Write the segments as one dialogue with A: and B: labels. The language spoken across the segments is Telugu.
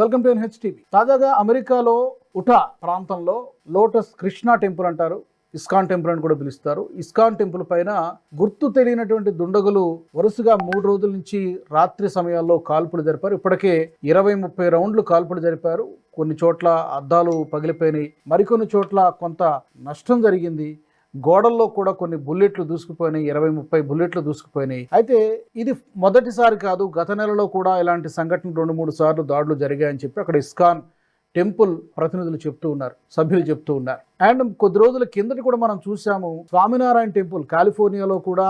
A: వెల్కమ్ టు ఎన్హెచ్ టీవీ తాజాగా అమెరికాలో ఉటా ప్రాంతంలో లోటస్ కృష్ణా టెంపుల్ అంటారు. ఇస్కాన్ టెంపుల్ అని కూడా పిలుస్తారు. ఇస్కాన్ టెంపుల్ పైన గుర్తు తెలియనటువంటి దుండగులు వరుసగా మూడు రోజుల నుంచి రాత్రి సమయాల్లో కాల్పులు జరిపారు. ఇప్పటికే ఇరవై ముప్పై రౌండ్లు కాల్పులు జరిపారు. కొన్ని చోట్ల అద్దాలు పగిలిపోయినాయి. మరికొన్ని చోట్ల కొంత నష్టం జరిగింది. గోడల్లో కూడా కొన్ని బుల్లెట్లు దూసుకుపోయినాయి ఇరవై ముప్పై బుల్లెట్లు దూసుకుపోయినాయి. అయితే ఇది మొదటిసారి కాదు గత నెలలో కూడా ఇలాంటి సంఘటనలు రెండు మూడు సార్లు దాడులు జరిగాయని చెప్పి అక్కడ ఇస్కాన్ టెంపుల్ ప్రతినిధులు చెప్తూ ఉన్నారు సభ్యులు చెప్తూ ఉన్నారు. అండ్ కొద్ది రోజుల కిందటి కూడా మనం చూసాము స్వామినారాయణ టెంపుల్ కాలిఫోర్నియాలో కూడా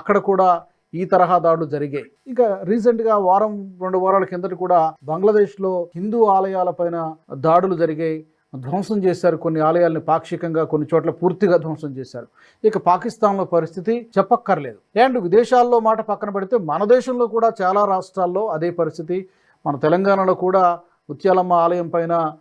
A: అక్కడ కూడా ఈ తరహా దాడులు జరిగాయి. ఇంకా రీసెంట్గా వారం రెండు వారాల కిందటి కూడా బంగ్లాదేశ్లో హిందూ హిందూ ఆలయాలపైన దాడులు జరిగాయి. ధ్వంసం చేశారు. కొన్ని ఆలయాల్ని పాక్షికంగా కొన్ని చోట్ల పూర్తిగా ధ్వంసం చేశారు. ఇక పాకిస్తాన్లో పరిస్థితి చెప్పక్కర్లేదు. అండ్ విదేశాల్లో మాట పక్కన పెడితే మన దేశంలో కూడా చాలా రాష్ట్రాల్లో అదే పరిస్థితి. మన తెలంగాణలో కూడా ముత్యాలమ్మ ఆలయం పైన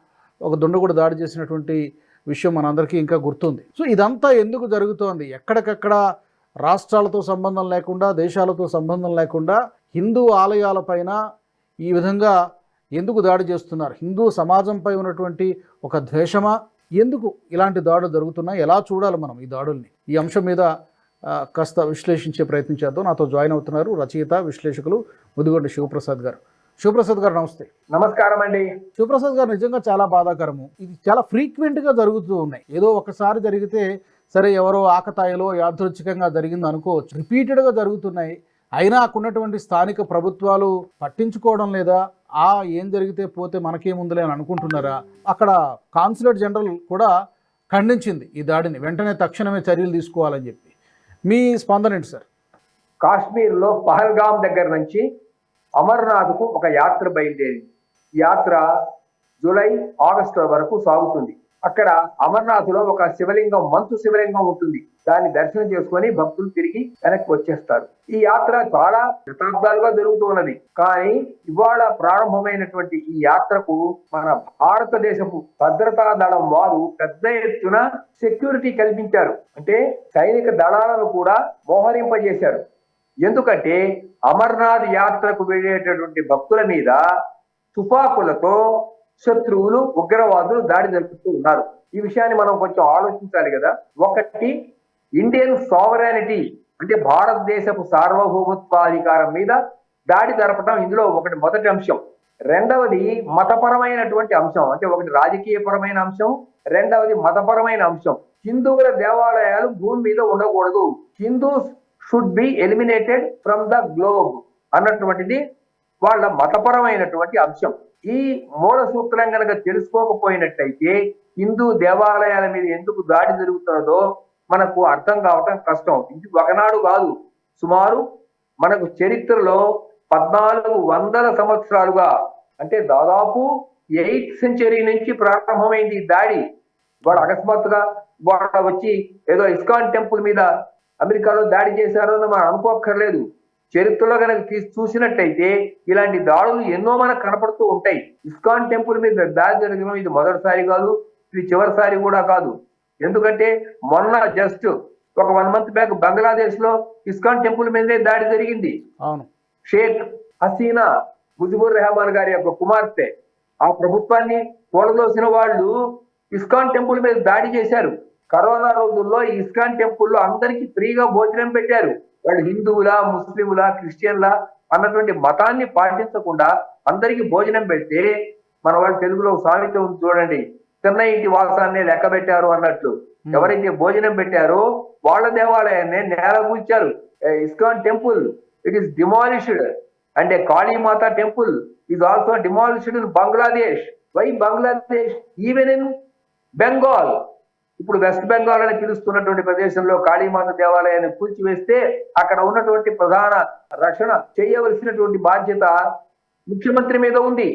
A: ఒక దుండగుడు దాడి చేసినటువంటి విషయం మనందరికీ ఇంకా గుర్తుంది. సో ఇదంతా ఎందుకు జరుగుతోంది? ఎక్కడికక్కడ రాష్ట్రాలతో సంబంధం లేకుండా దేశాలతో సంబంధం లేకుండా హిందూ ఆలయాలపైన ఈ విధంగా ఎందుకు దాడి చేస్తున్నారు? హిందూ సమాజంపై ఉన్నటువంటి ఒక ద్వేషమా? ఎందుకు ఇలాంటి దాడులు జరుగుతున్నాయి? ఎలా చూడాలి మనం ఈ దాడుల్ని? ఈ అంశం మీద కాస్త విశ్లేషించే ప్రయత్నం చేద్దాం. నాతో జాయిన్ అవుతున్నారు రచయిత విశ్లేషకులు ముదిగొండ శివప్రసాద్ గారు. శివప్రసాద్ గారు నమస్తే.
B: నమస్కారం అండి.
A: శివప్రసాద్ గారు నిజంగా చాలా బాధాకరము. ఇది చాలా ఫ్రీక్వెంట్గా జరుగుతూ ఉన్నాయి. ఏదో ఒకసారి జరిగితే సరే ఎవరో ఆకతాయిలో యాదృచ్ఛికంగా జరిగింది అనుకోవచ్చు. రిపీటెడ్గా జరుగుతున్నాయి. అయినా అక్కడున్నటువంటి స్థానిక ప్రభుత్వాలు పట్టించుకోవడం లేదా ఆ ఏం జరిగితే పోతే మనకేముందులే అని అనుకుంటున్నారా? అక్కడ కాన్సులేట్ జనరల్ కూడా ఖండించింది ఈ దాడిని. వెంటనే తక్షణమే చర్యలు తీసుకోవాలని చెప్పి. మీ స్పందన ఏంటి సార్?
B: కాశ్మీర్లో పహల్గామ్ పహల్గాం దగ్గర నుంచి అమర్నాథ్కు ఒక యాత్ర బయలుదేరింది. యాత్ర జూలై ఆగస్టు వరకు సాగుతుంది. అక్కడ అమర్నాథ్లో ఒక శివలింగం మంచు శివలింగం ఉంటుంది. దాన్ని దర్శనం చేసుకొని భక్తులు తిరిగి వెనక్కి వచ్చేస్తారు. ఈ యాత్ర చాలా శతాబ్దాలుగా జరుగుతూ ఉన్నది. కానీ ఇవాళ ప్రారంభమైనటువంటి ఈ యాత్రకు మన భారతదేశపు భద్రతా దళం వారు పెద్ద ఎత్తున సెక్యూరిటీ కల్పించారు. అంటే సైనిక దళాలను కూడా మోహరింపజేశారు. ఎందుకంటే అమర్నాథ్ యాత్రకు వెళ్ళేటటువంటి భక్తుల మీద తుపాకులతో శత్రువులు ఉగ్రవాదులు దాడి జరుపుతూ ఉన్నారు. ఈ విషయాన్ని మనం కొంచెం ఆలోచించాలి కదా. ఒకటి ఇండియన్ సావరానిటీ అంటే భారతదేశపు సార్వభౌమత్వాధికారం మీద దాడి జరపడం ఇందులో ఒకటి మొదటి అంశం. రెండవది మతపరమైనటువంటి అంశం. అంటే ఒకటి రాజకీయపరమైన అంశం రెండవది మతపరమైన అంశం. హిందువుల దేవాలయాలు భూమి మీద ఉండకూడదు. Hindus should be eliminated from the globe అన్నటువంటిది వాళ్ళ మతపరమైనటువంటి అంశం. ఈ మూల సూత్రం కనుక తెలుసుకోకపోయినట్టయితే హిందూ దేవాలయాల మీద ఎందుకు దాడి జరుగుతున్నదో మనకు అర్థం కావటం కష్టం. ఇది ఒకనాడు కాదు. సుమారు మనకు చరిత్రలో పద్నాలుగు వందల సంవత్సరాలుగా అంటే దాదాపు ఎయిత్ సెంచరీ నుంచి ప్రారంభమైంది ఈ దాడి. వాడు అకస్మాత్తుగా వాడు వచ్చి ఏదో ఇస్కాన్ టెంపుల్ మీద అమెరికాలో దాడి చేశారని మనం అనుకోక్కర్లేదు. చరిత్రలో కనుక తీసి చూసినట్టయితే ఇలాంటి దాడులు ఎన్నో మనకు కనపడుతూ ఉంటాయి. ఇస్కాన్ టెంపుల్ మీద దాడి జరగడం ఇది మొదటిసారి కాదు ఇది చివరిసారి కూడా కాదు. ఎందుకంటే మొన్న జస్ట్ ఒక వన్ మంత్ బ్యాక్ బంగ్లాదేశ్లో ఇస్కాన్ టెంపుల్ మీదే దాడి జరిగింది.
A: అవును.
B: షేక్ హసీనా ముజిబుర్ రెహమాన్ గారి యొక్క కుమార్తె. ఆ ప్రభుత్వాన్ని కూలదోసిన వాళ్ళు ఇస్కాన్ టెంపుల్ మీద దాడి చేశారు. కరోనా రోజుల్లో ఇస్కాన్ టెంపుల్లో అందరికీ ఫ్రీగా భోజనం పెట్టారు. వాళ్ళు హిందువులా ముస్లింలా క్రిస్టియన్లా అన్నటువంటి మతాన్ని పాటించకుండా అందరికీ భోజనం పెడితే మన వాళ్ళు తెలుగులో సామెత ఉంది చూడండి తిన్న ఇంటి వాసాన్ని లెక్క పెట్టారు అన్నట్లు. ఎవరైతే భోజనం పెట్టారో వాళ్ళ దేవాలయాన్ని నేల కూల్చారు ISKCON temple it is demolished and a Kalimata temple is also demolished in Bangladesh why Bangladesh even in Bengal ఇప్పుడు వెస్ట్ బెంగాల్ అని పిలుస్తున్నటువంటి ప్రదేశంలో కాళీమాత దేవాలయాన్ని కూల్చివేస్తే అక్కడ ఉన్నటువంటి ప్రధాన రక్షణ చేయవలసినటువంటి బాధ్యత ముఖ్యమంత్రి మీద ఉంది.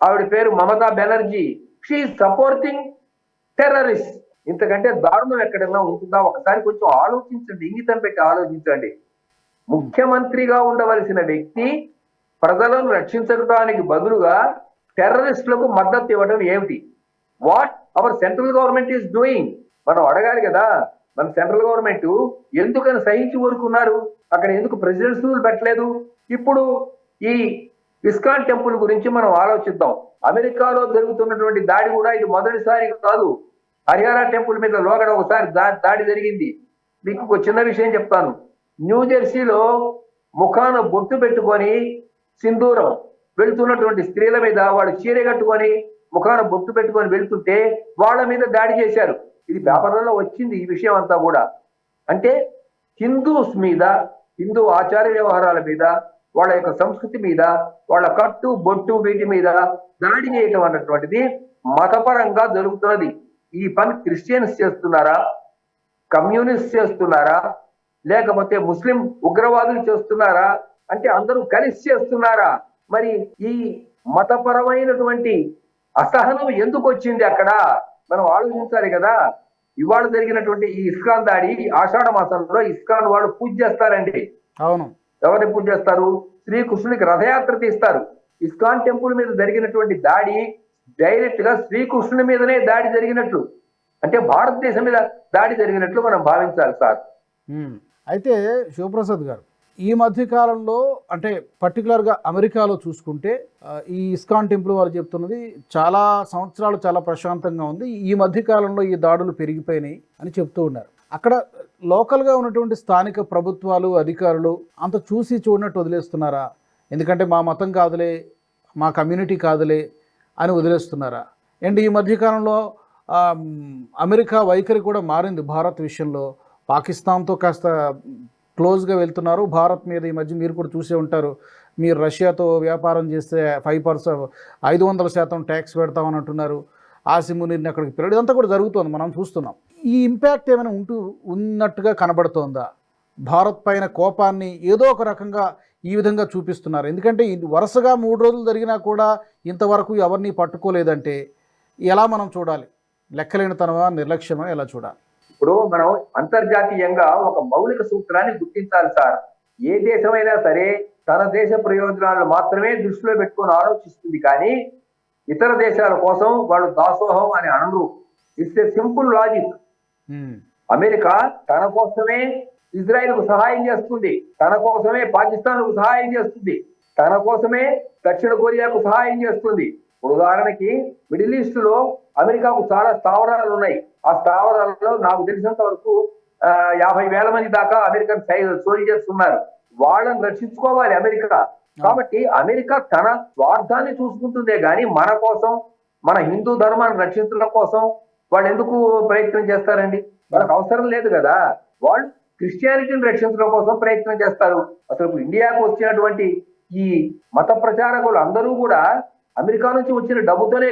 B: ఆవిడ పేరు Mamata Banerjee. She supporting terrorist ఇంతకంటే దారుణం ఎక్కడైనా ఉంటుందా? ఒకసారి కొంచెం ఆలోచించండి ఇంగితం పెట్టి ఆలోచించండి. ముఖ్యమంత్రిగా ఉండవలసిన వ్యక్తి ప్రజలను రక్షించడానికి బదులుగా టెర్రరిస్టులకు మద్దతు ఇవ్వడం ఏమిటి? What our central government is doing మనం అడగాలి కదా. మన సెంట్రల్ గవర్నమెంట్ ఎందుకని సహించి ఊరుకున్నారు? అక్కడ ఎందుకు ప్రెసిడెంట్స్ రూల్ పెట్టలేదు? ఇప్పుడు ఈ ఇస్కాన్ టెంపుల్ గురించి మనం ఆలోచిద్దాం. అమెరికాలో జరుగుతున్నటువంటి దాడి కూడా ఇది మొదటిసారి కాదు. హరియానా టెంపుల్ మీద లోగడ ఒకసారి దాడి జరిగింది. మీకు ఒక చిన్న విషయం చెప్తాను. న్యూ జెర్సీలో ముఖాన బొట్టు పెట్టుకొని సింధూరం వెళ్తున్నటువంటి స్త్రీల మీద వాళ్ళు చీర కట్టుకొని ముఖాన బొట్టు పెట్టుకొని వెళ్తుంటే వాళ్ళ మీద దాడి చేశారు. ఇది పేపర్లలో వచ్చింది ఈ విషయం అంతా కూడా. అంటే హిందూస్ మీద హిందూ ఆచార వ్యవహారాల మీద వాళ్ళ యొక్క సంస్కృతి మీద వాళ్ళ కట్టు బొట్టు వీటి మీద దాడి చేయటం అన్నటువంటిది మతపరంగా జరుగుతున్నది. ఈ పని క్రిస్టియన్స్ చేస్తున్నారా? కమ్యూనిస్ట్ చేస్తున్నారా? లేకపోతే ముస్లిం ఉగ్రవాదులు చేస్తున్నారా? అంటే అందరూ కలిసి చేస్తున్నారా? మరి ఈ మతపరమైనటువంటి అసహనం ఎందుకు వచ్చింది అక్కడ? మనం ఆలోచించాలి కదా. ఇవాళ జరిగినటువంటి ఈ ఇస్కాన్ దాడి ఆషాఢ మాసంలో ఇస్కాన్ వాళ్ళు పూజ చేస్తారండి.
A: అవును.
B: ఎవరిని పూజ చేస్తారు? శ్రీకృష్ణునికి రథయాత్ర తీస్తారు. ఇస్కాన్ టెంపుల్ మీద జరిగినటువంటి దాడి డైరెక్ట్గా శ్రీకృష్ణుని మీదనే దాడి జరిగినట్లు. అంటే భారతదేశం మీద దాడి జరిగినట్లు మనం భావించాలి సార్.
A: అయితే శివప్రసాద్ గారు ఈ మధ్య కాలంలో అంటే పర్టికులర్గా అమెరికాలో చూసుకుంటే ఈ ఇస్కాన్ టెంపుల్ వారు చెప్తున్నది చాలా సంవత్సరాలు చాలా ప్రశాంతంగా ఉంది. ఈ మధ్య కాలంలో ఈ దాడులు పెరిగిపోయినాయి అని చెప్తూ ఉన్నారు. అక్కడ లోకల్గా ఉన్నటువంటి స్థానిక ప్రభుత్వాలు అధికారులు అంత చూసి చూడనట్టు వదిలేస్తున్నారా? ఎందుకంటే మా మతం కాదులే మా కమ్యూనిటీ కాదులే అని వదిలేస్తున్నారా? అండ్ ఈ మధ్యకాలంలో అమెరికా వైఖరి కూడా మారింది భారత్ విషయంలో. పాకిస్తాన్తో కాస్త క్లోజ్గా వెళ్తున్నారు. భారత్ మీద ఈ మధ్య మీరు కూడా చూసే ఉంటారు. మీరు రష్యాతో వ్యాపారం చేస్తే ఫైవ్ పర్సెంట్ ఐదు వందల శాతం ట్యాక్స్ పెడతామని అంటున్నారు. ఆసిమునిని అక్కడికి పిల్లడు ఇదంతా కూడా జరుగుతుంది. మనం చూస్తున్నాం. ఈ ఇంపాక్ట్ ఏమైనా ఉంటూ ఉన్నట్టుగా కనబడుతోందా? భారత్ పైన కోపాన్ని ఏదో ఒక రకంగా ఈ విధంగా చూపిస్తున్నారు. ఎందుకంటే వరుసగా మూడు రోజులు జరిగినా కూడా ఇంతవరకు ఎవరిని పట్టుకోలేదంటే ఎలా మనం చూడాలి? లెక్కలేనితనమా? నిర్లక్ష్యమా? ఎలా చూడాలి?
B: ఇప్పుడు మనం అంతర్జాతీయంగా ఒక మౌలిక సూత్రాన్ని గుర్తించాలి సార్. ఏ దేశమైనా సరే తన దేశ ప్రయోజనాలను మాత్రమే దృష్టిలో పెట్టుకొని ఆలోచిస్తుంది కానీ ఇతర దేశాల కోసం వాళ్ళు దాసోహం అని అనరు. It's a simple logic America తన కోసమే ఇజ్రాయెల్కు సహాయం చేస్తుంది. తన కోసమే పాకిస్తాన్కు సహాయం చేస్తుంది. తన కోసమే దక్షిణ కొరియాకు సహాయం చేస్తుంది. ఉదాహరణకి మిడిల్ ఈస్ట్లో అమెరికాకు చాలా స్థావరాలు ఉన్నాయి. ఆ స్థావరాలలో నాకు తెలిసినంత వరకు యాభై వేల మంది దాకా అమెరికన్ సోల్జర్స్ ఉన్నారు. వాళ్ళని రక్షించుకోవాలి అమెరికా. కాబట్టి అమెరికా తన స్వార్థాన్ని చూసుకుంటుందే గాని మన కోసం మన హిందూ ధర్మాన్ని రక్షించడం కోసం వాళ్ళు ఎందుకు ప్రయత్నం చేస్తారండి? వాళ్ళకి అవసరం లేదు కదా. వాళ్ళు క్రిస్టియానిటీని రక్షించడం కోసం ప్రయత్నం చేస్తారు. అసలు ఇప్పుడు ఇండియాకు వచ్చినటువంటి ఈ మత ప్రచారకులు అందరూ కూడా అమెరికా నుంచి వచ్చిన డబ్బుతోనే